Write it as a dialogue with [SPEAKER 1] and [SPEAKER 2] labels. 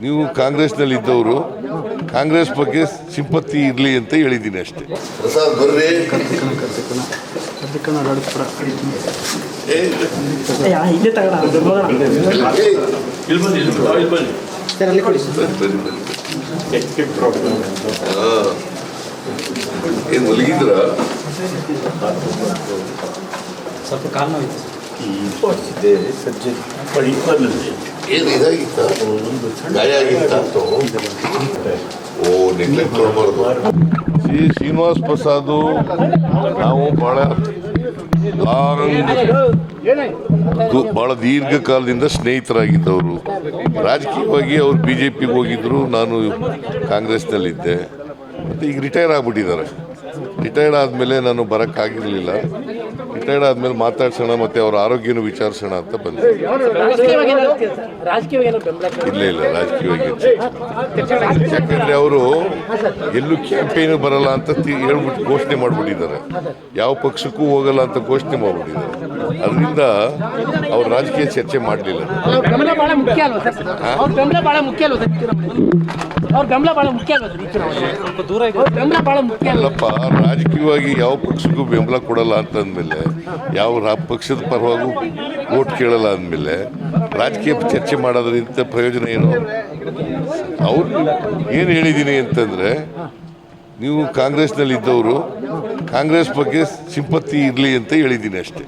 [SPEAKER 1] ನೀವು ಕಾಂಗ್ರೆಸ್ನಲ್ಲಿ ಇದ್ದವರು ಕಾಂಗ್ರೆಸ್ ಬಗ್ಗೆ ಸಿಂಪತ್ತಿ ಇರಲಿ ಅಂತ ಹೇಳಿದ್ದೀನಿ ಅಷ್ಟೇ. ಪ್ರಸಾದ್ ಬರ್ರಿ. ಏನ್ ಮಲಗಿದ್ರ
[SPEAKER 2] ಸ್ವಲ್ಪ ಕಾಲು ನೋವಿತ್ತು
[SPEAKER 3] ಸಜ್ಜೆ.
[SPEAKER 1] ಏನ್ ಇದಾಗಿತ್ತ. ಗಾಯ ಆಗಿತ್ತ ಓ ನೆಗ್ಲೆಕ್ಟ್ ಮಾಡಬಾರ್ದು. ಶ್ರೀ ಶ್ರೀನಿವಾಸ್ ಪ್ರಸಾದ್, ನಾವು ಬಹಳ ಬಹಳ ದೀರ್ಘಕಾಲದಿಂದ ಸ್ನೇಹಿತರಾಗಿದ್ದವರು. ರಾಜಕೀಯವಾಗಿ ಅವರು ಬಿ ಜೆ ಪಿಗೆ ಹೋಗಿದ್ರು, ನಾನು ಕಾಂಗ್ರೆಸ್ನಲ್ಲಿದ್ದೆ. ಮತ್ತು ಈಗ ರಿಟೈರ್ ಆಗ್ಬಿಟ್ಟಿದ್ದಾರೆ. ರಿಟೈರ್ಡ್ ಆದಮೇಲೆ ನಾನು ಬರೋಕ್ಕಾಗಿರಲಿಲ್ಲ. ರಿಟೈರ್ಡ್ ಆದಮೇಲೆ ಮಾತಾಡ್ಸೋಣ ಮತ್ತು ಅವ್ರ ಆರೋಗ್ಯನೂ ವಿಚಾರಿಸೋಣ ಅಂತ ಬಂದೆ. ಇಲ್ಲ ಇಲ್ಲ ರಾಜಕೀಯವಾಗಿ ಯಾಕಂದರೆ ಅವರು ಎಲ್ಲೂ ಕ್ಯಾಂಪೇನು ಬರಲ್ಲ ಅಂತ ಹೇಳ್ಬಿಟ್ಟು ಘೋಷಣೆ ಮಾಡಿಬಿಟ್ಟಿದ್ದಾರೆ. ಯಾವ ಪಕ್ಷಕ್ಕೂ ಹೋಗಲ್ಲ ಅಂತ ಘೋಷಣೆ ಮಾಡಿಬಿಟ್ಟಿದ್ದಾರೆ. ಅದರಿಂದ ಅವ್ರು ರಾಜಕೀಯ ಚರ್ಚೆ ಮಾಡಲಿಲ್ಲ.
[SPEAKER 2] ಅವ್ರ ಬೆಂಬಲ ಬಹಳ ಮುಖ್ಯ ದೂರ ಬೆಂಬಲ ಬಹಳ ಮುಖ್ಯ
[SPEAKER 1] ಅಲ್ಲಪ್ಪ ರಾಜಕೀಯವಾಗಿ ಯಾವ ಪಕ್ಷಕ್ಕೂ ಬೆಂಬಲ ಕೊಡಲ್ಲ ಅಂತಂದ್ಮೇಲೆ ಯಾವ ರಾ ಪಕ್ಷದ ಪರವಾಗೂ ಓಟ್ ಕೇಳಲ್ಲ ಅಂದಮೇಲೆ ರಾಜಕೀಯ ಚರ್ಚೆ ಮಾಡೋದ್ರಿಂದ ಪ್ರಯೋಜನ ಏನು? ಅವ್ರು ಏನು ಹೇಳಿದ್ದೀನಿ ಅಂತಂದರೆ ನೀವು ಕಾಂಗ್ರೆಸ್ನಲ್ಲಿ ಇದ್ದವರು ಕಾಂಗ್ರೆಸ್ ಬಗ್ಗೆ ಸಿಂಪತ್ತಿ ಇರಲಿ ಅಂತ ಹೇಳಿದ್ದೀನಿ ಅಷ್ಟೇ.